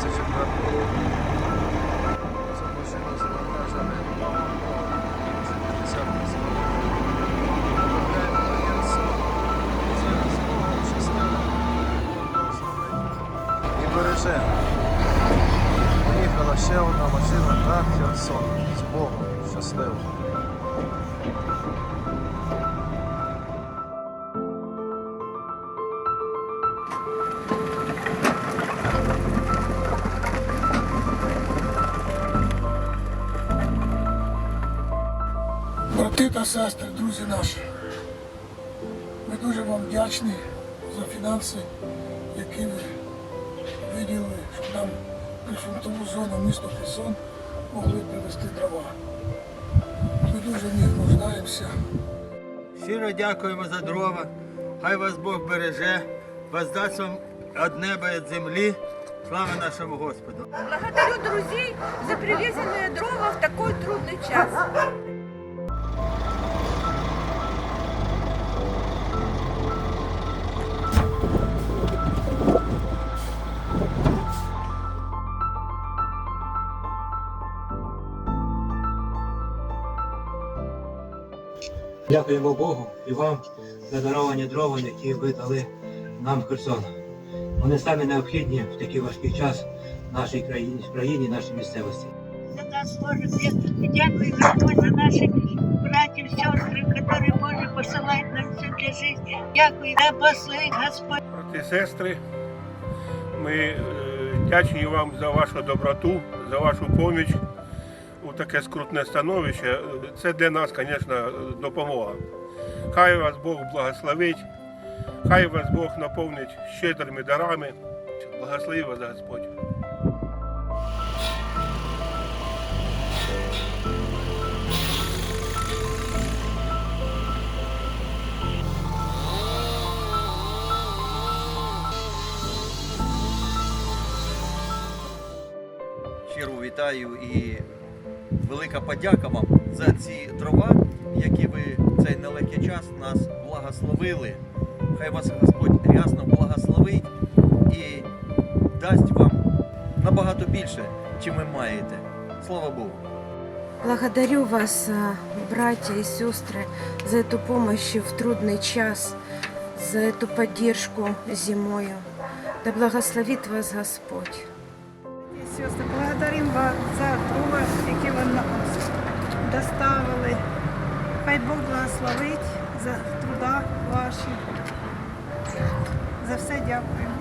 24 року. Машина завантажена більше 50 тисяч. Направляємо на Херсон. Зараз Богом частина. І бережемо. Поїхала ще одна машина на Херсон. З Богом. Щасливо. Брати та сестри, друзі наші, ми дуже вам вдячні за фінанси, які ви виділили, щоб нам прифронтову зону місто Херсон могли привезти дрова. Ми дуже в них нуждаємося. Щиро дякуємо за дрова. Хай вас Бог береже, воздасть вам від неба від землі. Слава нашому Господу! Благодарю друзей за привезенные дрова в такой трудный час. Дякуємо Богу і вам за даровані дрова, які ви дали нам в Херсон. Вони самі необхідні в такий важкий час в нашій країні, в країні, нашій місцевості. за нас служит. И дякую Господь за наших братьев, сестры, которые Боже посылает нам все для жизни. Дякую, да благословит Господь. брати і сестри. Ми е, вдячні вам за вашу доброту, за вашу поміч у таке скрутне становище. Це для нас, звісно, допомога. Хай вас Бог благословить, хай вас Бог наповнить щедрими дарами. Благослови вас Господь. щиро вітаю і велика подяка вам за ці дрова, які ви в цей нелегкий час нас благословили. Хай вас Господь рясно благословить і дасть вам набагато більше, чим ви маєте. Слава Богу! Благодарю вас, а, братья и сестры, за эту помощь в трудный час, за эту поддержку зимою. Да благословит вас Господь. Сестри, благодарим вас за дрова, ви доставили. Хай Бог благословить за труда ваші. За все дякуємо.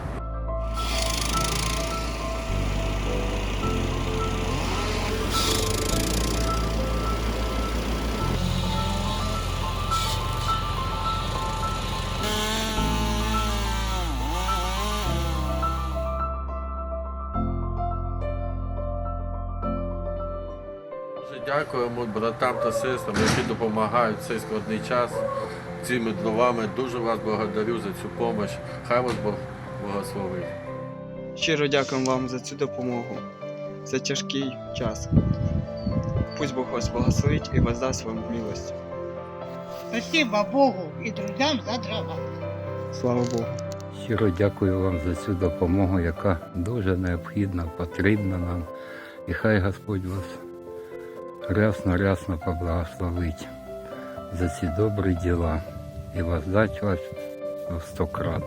Дякуємо братам та сестрам, які допомагають в цей складний час цими дровами. Дуже вас благодарю за цю допомогу. Хай вас Бог благословить. Щиро дякуємо вам за цю допомогу, за тяжкий час. Пусть Бог вас благословить і воздасть вам милость. Спасибо Богу и друзьям за дрова. Слава Богу! Щиро дякую вам за цю допомогу, яка дуже необхідна, потрібна нам. І хай Господь вас рясно-рясно поблагословить за ці добрі діла і воздать вас в сто крат.